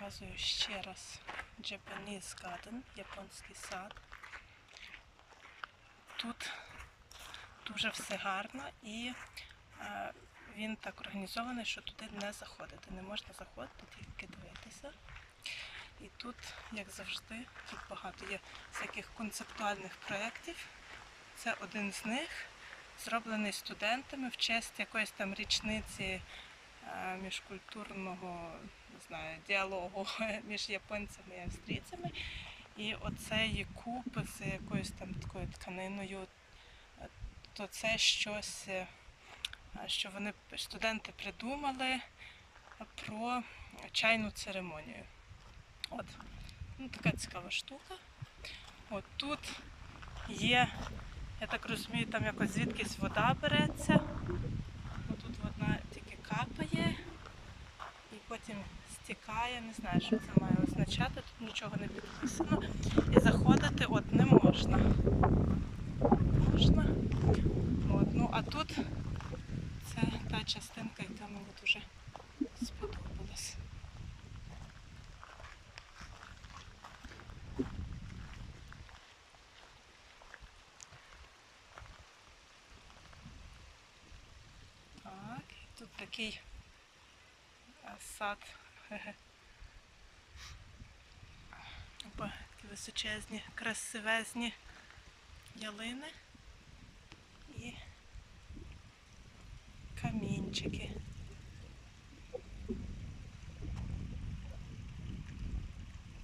Показую ще раз Japanese Garden, японський сад. Тут дуже все гарно і е, він так організований, що туди не заходити. Не можна заходити, тільки дивитися. І тут, як завжди, тут багато є всяких концептуальних проєктів. Це один з них, зроблений студентами в честь якоїсь там річниці міжкультурного не знаю, діалогу між японцями і австрійцями. І оцей куб з якоюсь там такою тканиною, е, то це щось, е, що вони студенти придумали про чайну церемонію. От, ну, така цікава штука. От тут є, я так розумію, там якось звідкись вода береться. Тут вона тільки капає і потім стікає. Не знаю, що це має означати, тут нічого не підписано. І заходити от не можна. Можна. От, ну а тут це та частинка, яка мені дуже сподобалась. Тут такий е, сад. височезні, красивезні ялини і камінчики.